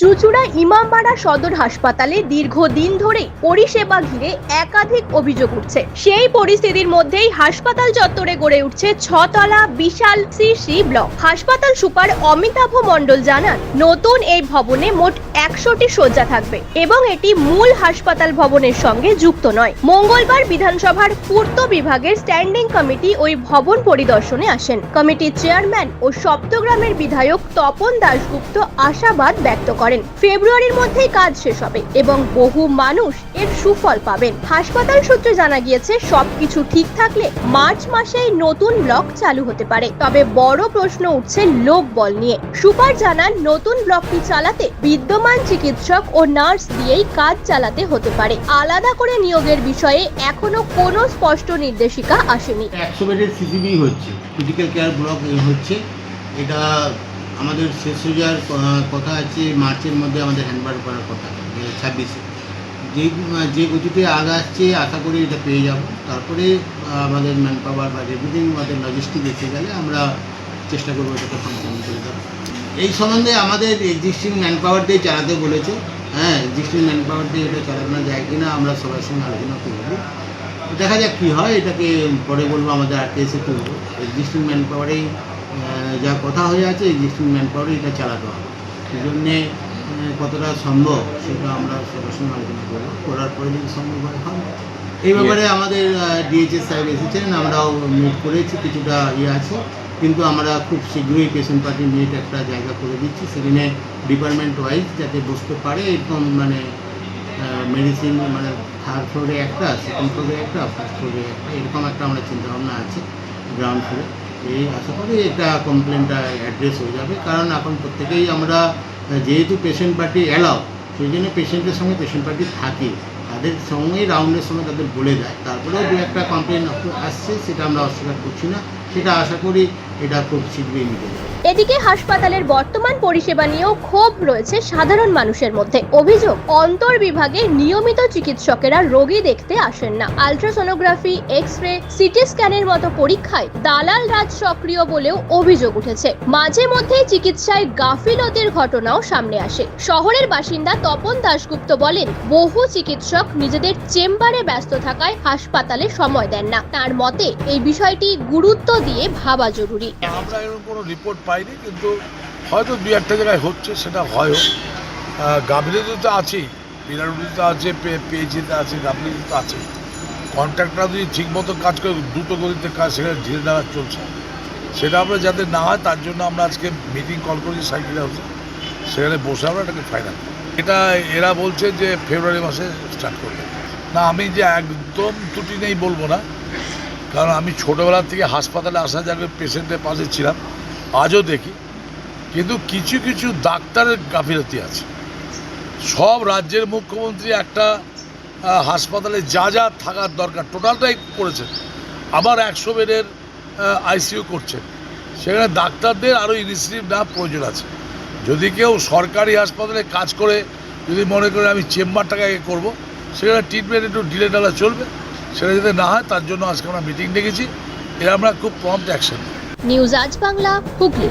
চুচুড়া ইমামবাড়া সদর হাসপাতালে দীর্ঘদিন ধরে পরিষেবা ঘিরে একাধিক অভিযোগ উঠছে। সেই পরিস্থিতির মধ্যেই হাসপাতাল চত্বরে গড়ে উঠছে ছতলা বিশাল সিসি ব্লক। হাসপাতাল সুপার অমিতাভ মণ্ডল জানান, নতুন এই ভবনে মোট একশোটি শয্যা থাকবে এবং এটি মূল হাসপাতাল ভবনের সঙ্গে যুক্ত নয়। মঙ্গলবার বিধানসভার পূর্ত বিভাগের স্ট্যান্ডিং কমিটি ওই ভবন পরিদর্শনে আসেন। কমিটির চেয়ারম্যান ও সপ্তগ্রামের বিধায়ক তপন দাশগুপ্ত আশাবাদ ব্যক্ত করেন। ফেব্রুয়ারির মধ্যেই কাজ শেষ হবে এবং বহু মানুষ এর সুফল পাবেন। হাসপাতাল সূত্রে জানা গিয়েছে, সবকিছু ঠিক থাকলে মার্চ মাসেই নতুন ব্লক চালু হতে পারে। তবে বড় প্রশ্ন উঠছে লোক বল নিয়ে। সুপার জানান, নতুন ব্লকটি চালাতে বিদ্যমান চিকিৎসক ও নার্স দিয়েই কাজ চালাতে হতে পারে। আলাদা করে নিয়োগের বিষয়ে এখনও কোনো স্পষ্ট নির্দেশিকা আসেনি। একশো বেডের সিসিবি হচ্ছে ক্রিটিক্যাল কেয়ার ব্লক হচ্ছে। এটা আমাদের শেষ হয়ে যাওয়ার কথা আছে মার্চের মধ্যে আমাদের হ্যান্ডবার করার কথা ছাব্বিশে। যে যে গতিতে আগ আসছে, আশা করি এটা পেয়ে যাব। তারপরে আমাদের ম্যান পাওয়ার বা এভরিথিং আমাদের লজিস্টিক এসে গেলে আমরা চেষ্টা করব এটাকে সম্পন্ন করে দেওয়ার। এই সম্বন্ধে আমাদের এক্সিস্টিং ম্যান পাওয়ার দিয়ে চালাতে বলেছে। হ্যাঁ এক্সিস্টিং ম্যান পাওয়ার দিয়ে এটা চালানো যায় কিনা আমরা সবার সঙ্গে আলোচনা করব। দেখা যাক কী হয়, এটাকে পরে বলব, আমাদের আটকে এসে করব। এক্সিস্টিং ম্যান পাওয়ারেই যা কথা হয়ে আছে এক্সিস্টিং ম্যান পাওয়ারে এটা চালাতে হবে। সেই জন্যে কতটা সম্ভব সেটা আমরা সবার সঙ্গে আলোচনা করব করার পরে যদি সম্ভব হয় হবে এই ব্যাপারে আমাদের ডিএইচএস সাহেব এসেছেন আমরাও মিট করেছি কিছুটা ইয়ে আছে। কিন্তু আমরা খুব শীঘ্রই পেশেন্ট পার্টি মিট একটা জায়গা করে দিচ্ছি। সেখানে ডিপার্টমেন্ট ওয়াইজ যাতে বসতে পারে এরকম মানে মেডিসিন মানে থার্ড ফ্লোরে একটা সেকেন্ড ফ্লোরে একটা ফার্স্ট ফ্লোরে একটা এরকম একটা আমরা চিন্তাভাবনা আছে গ্রাউন্ড ফ্লোরে এই আশা করি এটা কমপ্লেনটা অ্যাড্রেস হয়ে যাবে। কারণ এখন প্রত্যেকেই আমরা যেহেতু পেশেন্ট পার্টি অ্যালাউ সেই জন্য পেশেন্টের সঙ্গে পেশেন্ট পার্টি থাকে। তাদের সঙ্গেই রাউন্ডের সময় তাদের বলে দেয় তারপরেও দু একটা কমপ্লেন আসছে, সেটা আমরা অস্বীকার করছি না। সেটা আশা করি এটা খুব শীঘ্রই মিটে যাবে এদিকে হাসপাতালের বর্তমান পরিষেবা নিয়েও ক্ষোভ রয়েছে সাধারণ মানুষের মধ্যে। অভিযোগ, অন্তর বিভাগে নিয়মিত চিকিৎসকেরা রোগী দেখতে আসেন না। আলট্রাসোনোগ্রাফি এক্স রে সিটি স্ক্যানের মতো পরীক্ষায় দালাল রাজ সক্রিয় বলেও অভিযোগ উঠেছে। মাঝে মধ্যেই চিকিৎসায় গাফিলতির ঘটনাও সামনে আসে। শহরের বাসিন্দা তপন দাশগুপ্ত বলেন, বহু চিকিৎসক নিজেদের চেম্বারে ব্যস্ত থাকায় হাসপাতালে সময় দেন না। তার মতে, এই বিষয়টি গুরুত্ব দিয়ে ভাবা জরুরি। আমরা এরকম কোনো রিপোর্ট পাইনি, কিন্তু হয়তো দু একটা জায়গায় হচ্ছে, সেটা হয়ও। গাফিলতি তো আছেই। পিরামিডিতে আছে পেয়েছিতে আছে, গাফিলতি তো আছে। কন্ট্রাক্টরা যদি ঠিকমতো কাজ করে, দ্রুত গতিতে কাজ সেখানে ধীরে দ্বারা চলছে। সেটা আমরা যাতে না হয়, তার জন্য আমরা আজকে মিটিং কল করেছি সাইকেল হাউসে। সেখানে বসে আমরা এটাকে ফাইনাল এটা এরা বলছে যে ফেব্রুয়ারি মাসে স্টার্ট করবে। না, আমি যে একদম ত্রুটি নেই বলব না। কারণ আমি ছোটোবেলা থেকে হাসপাতালে আসা যাকে পেশেন্টের পাশে ছিলাম, আজও দেখি। কিন্তু কিছু কিছু ডাক্তারের গাফিলতি আছে। সব রাজ্যের মুখ্যমন্ত্রী একটা হাসপাতালে যা যা থাকার দরকার, টোটালটাই করেছেন। আবার একশো বেডের আইসিইউ করছেন। সেখানে ডাক্তারদের আরও ইনিশিয়েটিভ নেওয়া প্রয়োজন আছে। যদি কেউ সরকারি হাসপাতালে কাজ করে, যদি মনে করে আমি চেম্বারটাকে আগে করব, সেখানে ট্রিটমেন্ট একটু ডিলে ডালা চলবে। সেটা যদি না হয়, তার জন্য আজকে আমরা মিটিং ডেকেছি। এর আমরা খুব প্রম্পট অ্যাকশন নিউজ আজ বাংলা, হুগলি।